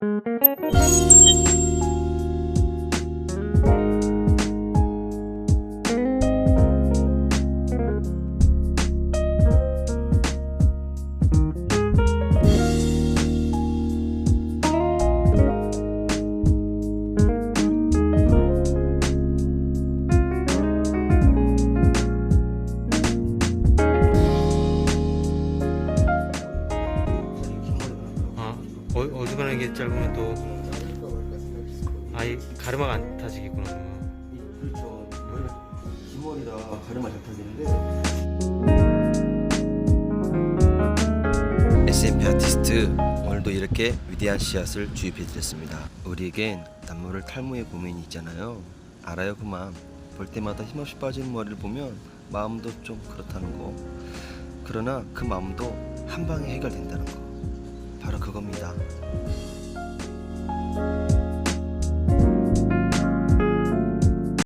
아, 어, 어지간하게 짧으면 또 아예 가르마가 안 타지겠구나. 그렇죠. 기머리라 가르마 잘 타지는데 SMP 아티스트 오늘도 이렇게 위대한 씨앗을 주입해드렸습니다. 우리에겐 남모를 탈모의 고민이 있잖아요. 알아요 그만. 볼 때마다 힘없이 빠지는 머리를 보면 마음도 좀 그렇다는 거. 그러나 그 마음도 한 방에 해결된다는 거. 바로 그겁니다.